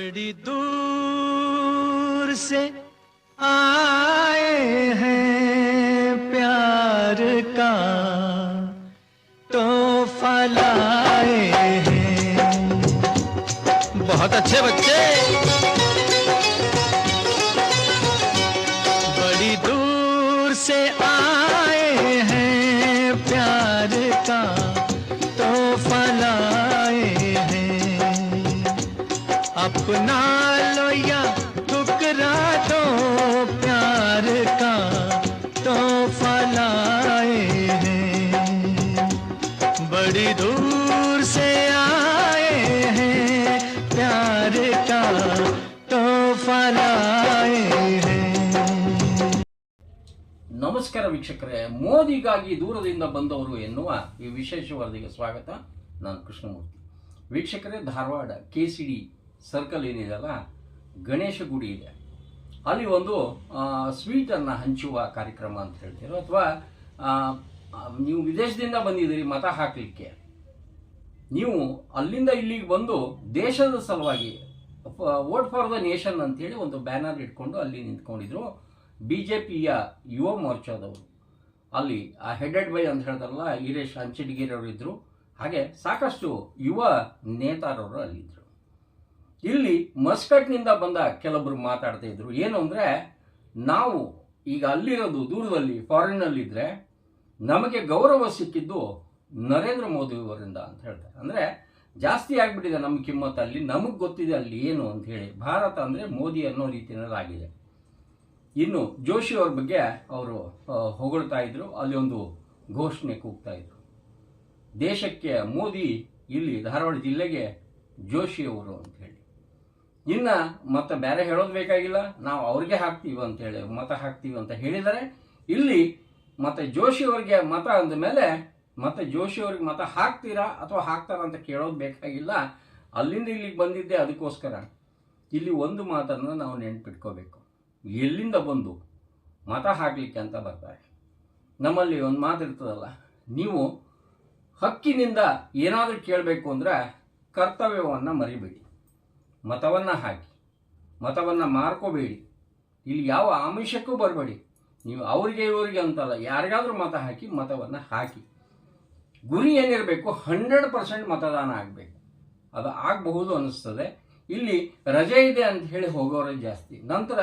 बड़ी दूर से आए हैं प्यार का तो फलाए हैं। बहुत अच्छे बच्चे। अपना लो या ठुकरा दो प्यार का तो फलाए हैं बड़ी दूर से आए हैं प्यार का तो फलाए हैं ನಮಸ್ಕಾರ ವೀಕ್ಷಕರೇ ಮೋದಿಗಾಗಿ ದೂರದಿಂದ ಬಂದವರು ಎನ್ನುವ ಈ ವಿಶೇಷ ವರದಿಗೆ ಸ್ವಾಗತ ನಾನು ಕೃಷ್ಣಮೂರ್ತಿ ವೀಕ್ಷಕರೇ Dharwad K C D circle ಏನಿದೆಯಲ್ಲ? ಗಣೇಶ ಗುಡಿ ಇದೆ. ಅಲ್ಲಿ ಒಂದು ಸ್ವೀಟನ್ನು ಹಂಚುವ ಕಾರ್ಯಕ್ರಮ ಅಂತ ಹೇಳ್ತೀರೋ ಅಥವಾ ನೀವು ವಿದೇಶದಿಂದ ಬಂದಿದ್ದೀರಿ, ಮತ ಹಾಕಲಿಕ್ಕೆ. ನೀವು ಅಲ್ಲಿಂದ ಇಲ್ಲಿಗೆ ಬಂದು ದೇಶದ ಸಲುವಾಗಿ, ವೋಟ್ ಫಾರ್ ದ ನೇಷನ್ ಅಂತೇಳಿ ಒಂದು ಬ್ಯಾನರ್ ಇಟ್ಕೊಂಡು ಅಲ್ಲಿ ನಿಂತ್ಕೊಂಡಿದ್ರು ಬಿ ಜೆ ಪಿಯ ಯುವ ಮೋರ್ಚಾದವರು. ಅಲ್ಲಿ, ಆ ಹೆಡೆಡ್ ಬೈ ಅಂತ ಹೇಳ್ತಾರಲ್ಲ ಈರೇಶ್ ಅಂಚಡಿಗೇರಿಯವರು ಇದ್ದರು ಹಾಗೆ ಸಾಕಷ್ಟು ಯುವ ನೇತಾರರು ಅಲ್ಲಿದ್ದರು ಇಲ್ಲಿ ಮಸ್ಕಟ್ನಿಂದ ಬಂದ ಕೆಲವರು ಮಾತಾಡ್ತಾ ಇದ್ರು. ಏನು ಅಂದರೆ, ನಾವು ಈಗ ಅಲ್ಲಿರೋದು ದೂರದಲ್ಲಿ ಫಾರಿನ್ನಲ್ಲಿದ್ದರೆ ನಮಗೆ ಗೌರವ ಸಿಕ್ಕಿದ್ದು ನರೇಂದ್ರ ಮೋದಿ ಅವರಿಂದ ಅಂತ ಹೇಳ್ತಾರೆ. ಅಂದರೆ ಜಾಸ್ತಿ ಆಗಿಬಿಟ್ಟಿದೆ ನಮ್ಮ ಕಿಮ್ಮತ್ತು ಅಲ್ಲಿ, ನಮಗೆ ಗೊತ್ತಿದೆ ಅಲ್ಲಿ ಏನು ಅಂತ ಹೇಳಿ. ಭಾರತ ಅಂದರೆ ಮೋದಿ ಅನ್ನೋ ರೀತಿಯಲ್ಲಿ ಆಗಿದೆ. ಇನ್ನು ಜೋಶಿ ಅವ್ರ ಬಗ್ಗೆ ಅವರು ಹೊಗಳ್ತಾ ಇದ್ರು. ಅಲ್ಲಿ ಒಂದು ಘೋಷಣೆ ಕೂಗ್ತಾ ಇದ್ರು. ದೇಶಕ್ಕೆ ಮೋದಿ ಇಲ್ಲಿ ಧಾರವಾಡ ಜಿಲ್ಲೆಗೆ ಜೋಶಿ ಅವರು ಅಂತ ಹೇಳಿ. ಇನ್ನ ಮತ್ತೆ ಬೇರೆ ಹೇಳೋದು ಬೇಕಾಗಿಲ್ಲ. ನಾವು ಅವ್ರಿಗೆ ಹಾಕ್ತೀವಿ ಅಂತ ಹೇಳಿ ಮತ ಹಾಕ್ತೀವಿ ಅಂತ ಹೇಳಿದರೆ, ಇಲ್ಲಿ ಮತ್ತೆ ಜೋಶಿ ಅವರಿಗೆ ಮತ ಅಂದ ಮೇಲೆ, ಮತ್ತೆ ಜೋಶಿ ಅವ್ರಿಗೆ ಮತ ಹಾಕ್ತೀರಾ ಅಥವಾ ಹಾಕ್ತಾರ ಅಂತ ಕೇಳೋದು ಬೇಕಾಗಿಲ್ಲ. ಅಲ್ಲಿಂದ ಇಲ್ಲಿಗೆ ಬಂದಿದ್ದೆ ಅದಕ್ಕೋಸ್ಕರ. ಇಲ್ಲಿ ಒಂದು ಮಾತನ್ನು ನಾವು ನೆನ್ಪಿಟ್ಕೋಬೇಕು. ಎಲ್ಲಿಂದ ಬಂದು ಮತ ಹಾಕಲಿಕ್ಕೆ ಅಂತ ಬರ್ತಾರೆ. ನಮ್ಮಲ್ಲಿ ಒಂದು ಮಾತು ಇರ್ತದಲ್ಲ, ನೀವು ಹಕ್ಕಿನಿಂದ ಏನಾದರೂ ಕೇಳಬೇಕು ಅಂದರೆ ಕರ್ತವ್ಯವನ್ನು ಮರಿಬೇಡಿ. ಮತವನ್ನು ಹಾಕಿ, ಮತವನ್ನು ಮಾರ್ಕೋಬೇಡಿ. ಇಲ್ಲಿ ಯಾವ ಆಮಿಷಕ್ಕೂ ಬರಬೇಡಿ. ನೀವು ಅವರಿಗೆ ಇವರಿಗೆ ಅಂತಲ್ಲ, ಯಾರಿಗಾದರೂ ಮತ ಹಾಕಿ, ಮತವನ್ನು ಹಾಕಿ. ಗುರಿ ಏನಿರಬೇಕು ಹಂಡ್ರೆಡ್ ಪರ್ಸೆಂಟ್ ಮತದಾನ ಆಗಬೇಕು. ಅದು ಆಗಬಹುದು ಅನ್ನಿಸ್ತದೆ ಇಲ್ಲಿ ರಜೆ ಇದೆ ಅಂತ ಹೇಳಿ ಹೋಗೋರೇ ಜಾಸ್ತಿ. ನಂತರ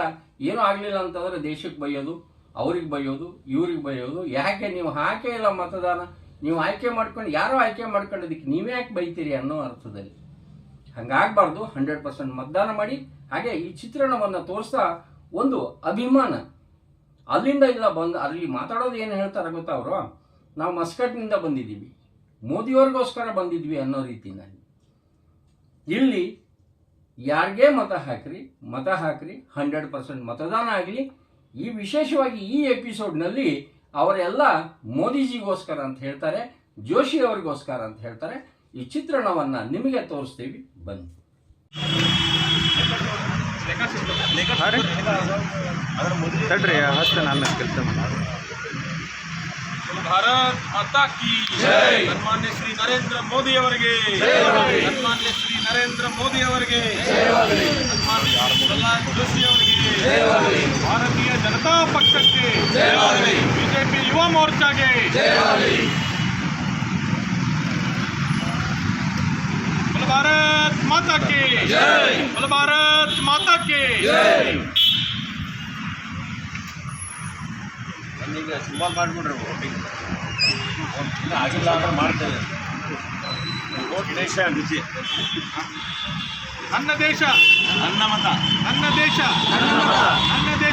ಏನೂ ಆಗಲಿಲ್ಲ ಅಂತಂದರೆ ದೇಶಕ್ಕೆ ಬೈಯೋದು, ಅವ್ರಿಗೆ ಬೈಯೋದು, ಇವ್ರಿಗೆ ಬೈಯೋದು. ಯಾಕೆ ನೀವು ಹಾಕೇ ಇಲ್ಲ ಮತದಾನ? ನೀವು ಆಯ್ಕೆ ಮಾಡ್ಕೊಂಡು, ಯಾರೋ ಆಯ್ಕೆ ಮಾಡ್ಕೊಂಡಿದ್ದಕ್ಕೆ ನೀವೇ ಯಾಕೆ ಬೈತೀರಿ ಅನ್ನೋ ಅರ್ಥದಲ್ಲಿ. ಹಂಗಾಗಬಾರ್ದು, ಹಂಡ್ರೆಡ್ ಪರ್ಸೆಂಟ್ ಮತದಾನ ಮಾಡಿ. ಹಾಗೆ ಈ ಚಿತ್ರಣವನ್ನು ತೋರಿಸ್ತಾ ಒಂದು ಅಭಿಮಾನ. ಅಲ್ಲಿಂದ ಇಲ್ಲ ಬಂದು, ಅಲ್ಲಿ ಮಾತಾಡೋದು ಏನು ಹೇಳ್ತಾರೆ ಗೊತ್ತಾ ಅವರು? ನಾವು ಮಸ್ಕಟ್ನಿಂದ ಬಂದಿದ್ದೀವಿ. ಮೋದಿಯವ್ರಿಗೋಸ್ಕರ ಬಂದಿದ್ವಿ ಅನ್ನೋ ರೀತಿನಲ್ಲಿ ಇಲ್ಲಿ ಯಾರಿಗೇ ಮತ ಹಾಕ್ರಿ ಮತ ಹಾಕ್ರಿ, ಹಂಡ್ರೆಡ್ ಪರ್ಸೆಂಟ್ ಮತದಾನ ಆಗಲಿ. ಈ ವಿಶೇಷವಾಗಿ ಈ ಎಪಿಸೋಡ್ನಲ್ಲಿ ಅವರೆಲ್ಲ ಮೋದಿಜಿಗೋಸ್ಕರ ಅಂತ ಹೇಳ್ತಾರೆ, ಜೋಶಿ ಅವರಿಗೋಸ್ಕರ ಅಂತ ಹೇಳ್ತಾರೆ. ಈ ಚಿತ್ರಣವನ್ನು ನಿಮಗೆ ತೋರಿಸ್ತೀವಿ. ಬನ್ನಿ. ತಡ್ರಿ ಹಸ್ತ ನಾನು ಕೆಲಸ ಮಾಡಿ. ಭಾರತ್ ಮಾತಾ ಕಿ ಸನ್ಮಾನ್ಯ ಶ್ರೀ ನರೇಂದ್ರ ಮೋದಿ ಅವರಿಗೆ. ಸನ್ಮಾನ್ಯ ಶ್ರೀ ನರೇಂದ್ರ ಮೋದಿ ಅವರಿಗೆ. ಸನ್ಮಾನ್ಯ ಪ್ರಹ್ಲಾದ್ ಜೋಶಿ ಅವರಿಗೆ. ಭಾರತೀಯ ಜನತಾ ಪಕ್ಷಕ್ಕೆ ಬಿಜೆಪಿ ಯುವ ಮೋರ್ಚಾಗೆ. ಭಾರತ್ ಮಾತಾ ಕಿ ಜೈ. ಭಾರತ್ ಮಾತಾ ಕಿ ಜೈ. ನನಗೆ ಸಿಂಬಲ್ ಮಾಡ್ಬಿಡ್ರಿ ವೋಟಿಂಗ್ ಆಗಿಲ್ಲ ಅಂದ್ರೆ ಮಾಡ್ತೇವೆ. ವೋಟ್ ದೇಶ ರುಚಿ ನನ್ನ ದೇಶ. ನನ್ನ ಮತ. ನನ್ನ ದೇಶ. ನನ್ನ ಮತ. ನನ್ನ ದೇಶ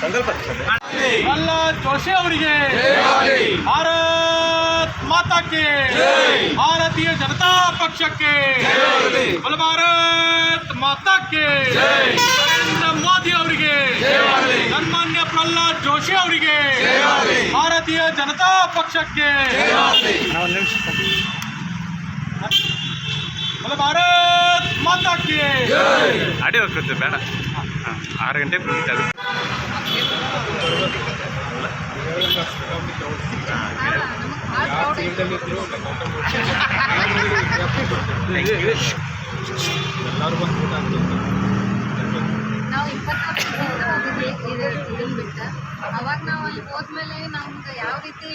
ಸಂಕಲ್ಪ ಜೋಶಿ ಅವರಿಗೆ. ಭಾರತ್ ಮಾತಾ ಕಿ ಭಾರತ್ ಭಾರತೀಯ ಜನತಾ ಪಕ್ಷಕ್ಕೆ. ಭಾರತ್ ಮಾತಾಕ್ಕೆ. ನರೇಂದ್ರ ಮೋದಿ ಅವರಿಗೆ. ಸನ್ಮಾನ್ಯ ಪ್ರಹ್ಲಾದ್ ಜೋಶಿ ಅವರಿಗೆ. ಭಾರತೀಯ ಜನತಾ ಪಕ್ಷಕ್ಕೆ. ಭಾರತ್ ಮಾತಾಕ್ಕೆ. ಅಡಿ ಹೋಗ್ತದೆ ಬೇಡ. ಆರು ಗಂಟೆ ಮುಗೀತು ಬಂದು ನಾವು ಇಪ್ಪತ್ತು ಬಿಟ್ಟು ಅವಾಗ ನಾವು ಅಲ್ಲಿ ಹೋದ್ಮೇಲೆ ನಮ್ಗೆ ಯಾವ ರೀತಿ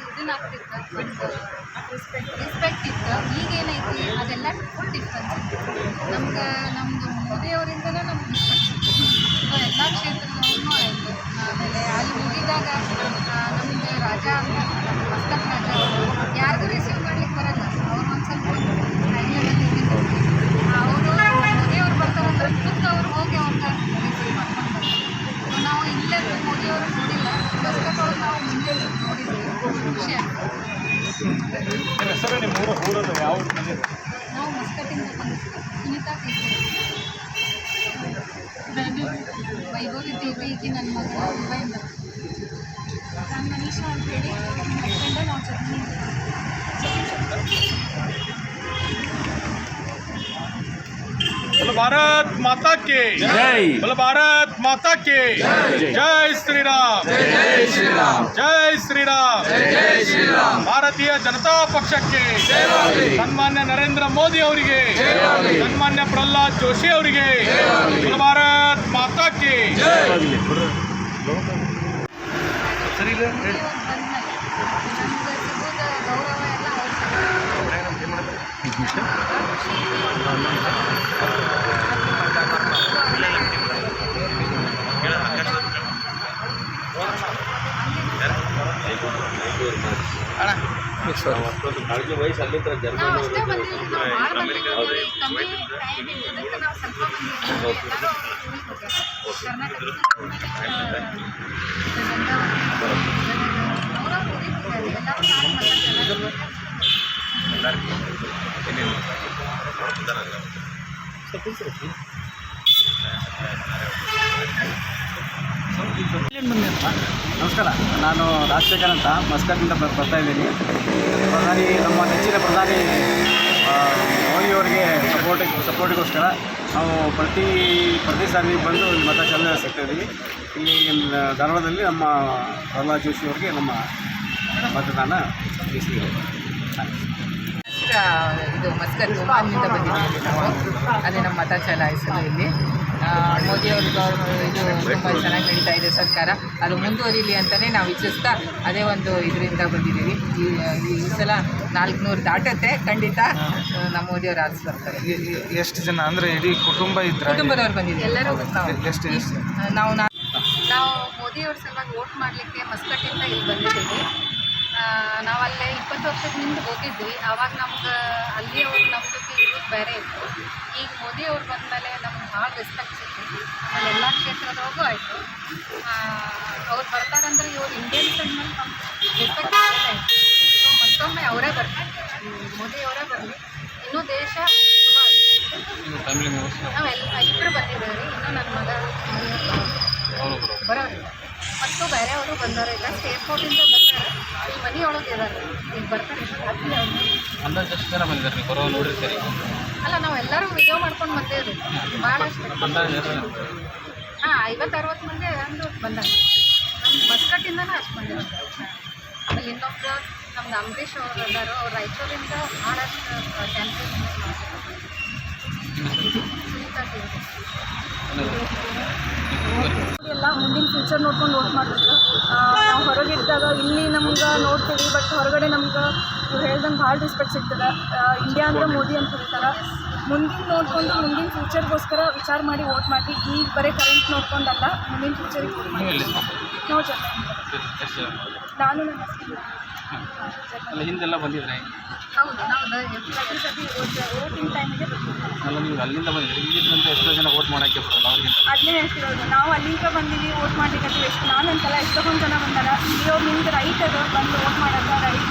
ಇದನ್ನ ಆಗ್ತಿತ್ತು ರೆಸ್ಪೆಕ್ಟ್ ಇತ್ತು, ಈಗ ಏನೈತಿ, ಅದೆಲ್ಲ ಫುಲ್ ಡಿಫ್ರೆನ್ಸ್ ನಮ್ಗೆ, ನಮ್ದು ಮೋದಿಯವರಿಂದನೇ ನಮ್ಗೆ ರೆಸ್ಪೆಕ್ಟ್ ಎಲ್ಲ ಕ್ಷೇತ್ರ ಆಮೇಲೆ ಅಲ್ಲಿ ಹೋಗಿದ್ದಾಗ ನಮ್ಗೆ ರಾಜ ಮಸ್ತಕ್ ರಾಜ ಯಾರಿಗೂ ರಿಸೀವ್ ಮಾಡ್ಲಿಕ್ಕೆ ಬರಲ್ಲ. ಅವ್ರು ಒಂದು ಸ್ವಲ್ಪ ಹೈ ಲೆವೆಲ್ ಅವರು ಮೋದಿಯವ್ರು ಬರ್ತಾರಂದ್ರೆ ಖುದ್ದು ಅವ್ರು ಹೋಗಿ ಅವ್ರನ್ನ ರಿಸೀವ್ ಮಾಡ್ಕೊಂಡು. ನಾವು ಇಲ್ಲೇ ಮೋದಿಯವರು ನೋಡಿಲ್ಲ. ಫಸ್ಟ್ ಅವ್ರು ನಾವು ಮುಂದೆ ನೋಡಿದ್ವಿ. ಖುಷಿ ಆಗ್ತದೆ. ಮನೀಷಾ ಅಂತ ಹೇಳಿ ನನ್ನ ಹಸ್ಬೆಂಡ ನಾವು ಜರ್ಮನಿ ಬಲ ಭಾರತ್ ಮಾತಾಕ್ಕೆ ಬಲ ಭಾರತ್ ಮಾತಾಕ್ಕೆ ಜೈ ಶ್ರೀರಾಮ್ ಜೈ ಶ್ರೀರಾಮ್ ಭಾರತೀಯ ಜನತಾ ಪಕ್ಷಕ್ಕೆ ಸನ್ಮಾನ್ಯ ನರೇಂದ್ರ ಮೋದಿ ಅವರಿಗೆ ಸನ್ಮಾನ್ಯ ಪ್ರಹ್ಲಾದ್ ಜೋಶಿ ಅವರಿಗೆ ಬಲ ಭಾರತ್ ಮಾತಾಕ್ಕೆ ಸರಿ ಇಲ್ಲ ಹೇಳಿ ನಮ್ಗೆ ಸಿಗೋದ ಗೌರವ ಎಲ್ಲ ಅವ್ರ ನಾವು ಅಷ್ಟೇ ಬಂದಿಲ್ಲ ನಾವು ಭಾಳ ಬಂದಿಲ್ಲ ಅಂದ್ರೆ ನಮಸ್ಕಾರ ನಾನು ರಾಜಶೇಖರ್ ಅಂತ ಮಸ್ಕಟ್ನಿಂದ ಬರ್- ಬರ್ತಾ ಇದ್ದೀನಿ. ಪ್ರಧಾನಿ ನಮ್ಮ ನೆಚ್ಚಿನ ಪ್ರಧಾನಿ ಮೋದಿಯವರಿಗೆ ಸಪೋರ್ಟ್ ಸಪೋರ್ಟಿಗೋಸ್ಕರ ನಾವು ಪ್ರತಿ ಪ್ರತಿ ಸಾರಿ ಬಂದು ಇಲ್ಲಿ ಮತ ಚಲನೆ ಸಿಗ್ತಾ ಇಲ್ಲಿ ಧಾರವಾಡದಲ್ಲಿ ನಮ್ಮ ಪ್ರಹ್ಲಾದ್ ಜೋಶಿ ಅವರಿಗೆ ನಮ್ಮ ಮತದಾನ ಆ, ಇದು ಮಸ್ಕತ್ ಒಮಾನ್ನಿಂದ ಬಂದಿದ್ದೀವಿ ನಾವು. ಅದೇ ನಮ್ಮ ಮತ ಚಲಾಯಿಸಲು ಇಲ್ಲಿ. ಮೋದಿಯವ್ರ ಇದು ತುಂಬ ಚೆನ್ನಾಗಿ ನಡೀತಾ ಇದೆ ಸರ್ಕಾರ. ಅದು ಮುಂದುವರಿಲಿ ಅಂತಲೇ ನಾವು ಇಚ್ಛಿಸ್ತಾ ಅದೇ ಒಂದು ಇದರಿಂದ ಬಂದಿದ್ದೀವಿ. ಈ ಈ ಸಲ ನಾಲ್ಕುನೂರು ದಾಟತ್ತೆ ಖಂಡಿತ. ನಮ್ಮ ಮೋದಿಯವರು ಆರಿಸಿ ಬರ್ತಾರೆ ಎಷ್ಟು ಜನ ಅಂದರೆ ಇಡೀ ಕುಟುಂಬ ಇದ್ದರೆ ಕುಟುಂಬದವ್ರು ಬಂದಿದ್ದೀವಿ. ಎಲ್ಲರೂ ಎಷ್ಟು ಎಷ್ಟು ನಾವು ನಾವು ಮೋದಿಯವ್ರ ಸಲುವಾಗಿ ವೋಟ್ ಮಾಡಲಿಕ್ಕೆ ಮಸ್ಕಟ್ಟಿಂದ ಇಲ್ಲಿ ಬಂದಿದ್ದೀವಿ. ಆ, ನಾವು ಅಲ್ಲೇ ಇಪ್ಪತ್ತು ವರ್ಷದ ಹಿಂದೆ ಹೋಗಿದ್ವಿ. ಆವಾಗ ನಮ್ಗೆ ಅಲ್ಲಿ ನಂಬಿಕೆ ಇರೋದು ಬೇರೆ ಇತ್ತು. ಈಗ ಮೋದಿಯವ್ರು ಬಂದಮೇಲೆ ನಮ್ಗೆ ಭಾಳ ರೆಸ್ಪೆಕ್ಟ್ ಸಿಗ್ತೈತಿ ಆಮೇಲೆ ಎಲ್ಲ ಕ್ಷೇತ್ರದೊಳಗೂ ಆಯಿತು. ಅವ್ರು ಬರ್ತಾರಂದ್ರೆ ಇವ್ರು ಇಂಡಿಯನ್ಸ್ ಅಂದ್ಮೇಲೆ ನಮ್ಗೆ ರೆಸ್ಪೆಕ್ಟ್ ಸೊ ಮತ್ತೊಮ್ಮೆ ಅವರೇ ಬರ್ತಾರೆ. ಮೋದಿ ಅವರೇ ಬರಲಿ. ಇನ್ನೂ ದೇಶ ನಾವೆಲ್ಲ ಇಬ್ಬರು ಬಂದಿದ್ದೇವೆ. ಇನ್ನೂ ನನ್ನ ಮಗ. ಬರೋರಿಲ್ಲ ಮತ್ತು ಬೇರೆಯವರು ಬಂದವರು ಇಲ್ಲ ಏರ್ಪೋರ್ಟಿಂದ ಬಂದಾರೆ. ಈ ಮನೆಯೊಳಗೆ ಇದ್ದಾರೆ ಈಗ ಬರ್ತಾರೆ. ಅಂದಾಜು ಎಷ್ಟು ಜನ ಬಂದಿದ್ದಾರೆ ನೀವು ಬರೋ ನೋಡಿರ್ತೀರಿ. ಅಲ್ಲ ನಾವು ಎಲ್ಲರೂ ವಿಡಿಯೋ ಮಾಡ್ಕೊಂಡು ಬಂದೇವ್ರಿ ಭಾಳಷ್ಟು ಹಾಂ ಐವತ್ತು ಅರವತ್ತು ಮಂದಿ ಅಂದು ಬಂದಾಗ ನಮ್ಮ ಮಸ್ಕಟ್ಟಿಂದನೇ ಅಷ್ಟು ಬಂದಿರೋದು ಆಮೇಲೆ ಇನ್ನೊಬ್ರು ನಮ್ದು ಅಂಬರೀಷ್ ಅವರು ಅದಾರು ಅವ್ರು ರಾಯಚೂರಿಂದ ಭಾಳಷ್ಟು ಕ್ಯಾಂಪೇನ್ ಎಲ್ಲ ಮುಂದಿನ ಫ್ಯೂಚರ್ ನೋಡ್ಕೊಂಡು ವೋಟ್ ಮಾಡಬೇಕು. ನಾವು ಹೊರಗಿದ್ದಾಗ ಇಲ್ಲಿ ನಮ್ಗೆ ನೋಡ್ತೀವಿ ಬಟ್ ಹೊರಗಡೆ ನಮ್ಗೆ ಇವ್ರು ಹೇಳ್ದಂಗೆ ಭಾಳ ರೆಸ್ಪೆಕ್ಟ್ ಸಿಗ್ತದೆ. ಇಂಡಿಯಾ ಅಂದ್ರೆ ಮೋದಿ ಅಂತ ಹೇಳ್ತಾರೆ. ಮುಂದಿನ ನೋಡ್ಕೊಂಡು ಮುಂದಿನ ಫ್ಯೂಚರ್ಗೋಸ್ಕರ ವಿಚಾರ ಮಾಡಿ ವೋಟ್ ಮಾಡಿ. ಈಗ ಬರೀ ಕರೆಂಟ್ ನೋಡ್ಕೊಂಡಲ್ಲ ಮುಂದಿನ ಫ್ಯೂಚರಿಗೆ ವೋಟ್ ಮಾಡಿ. ನಾವು ಎಷ್ಟು ಜನ ನಾನು ನನ್ನ ಅಲ್ಲ ಹಿಂದೆಲ್ಲ ಬಂದಿದ್ರೆ? ಹೌದು ನಾವು ಪ್ರತಿ ಸತಿ ವೋಟಿಂಗ್ ಟೈಮಿಗೆ ಅಲ್ಲ ನೀವು ಅಲ್ಲಿಂದ ಬಂದಿದ್ರೆ ಇಲ್ಲಿದ್ದಂತ ಎಷ್ಟೋ ಜನ ವೋಟ್ ಮಾಡೋಕ್ಕೆ ಬರಲ್ಲ ಅವ್ರಿಗೆ. ಅದನ್ನೇ ಹೇಳ್ತಿರೋದು ನಾವು ಅಲ್ಲಿಂದ ಬಂದೀವಿ ವೋಟ್ ಮಾಡ್ಲಿಕ್ಕೆ ಎಷ್ಟು ನಾನು ಅಂತಲ್ಲ ಎಷ್ಟೊಂದು ಜನ ಬಂದಾರ. ಇಲ್ಲಿ ನಿಮ್ದು ರೈಟ್ ಅದು ಬಂದು ವೋಟ್ ಮಾಡೋದು ರೈಟ್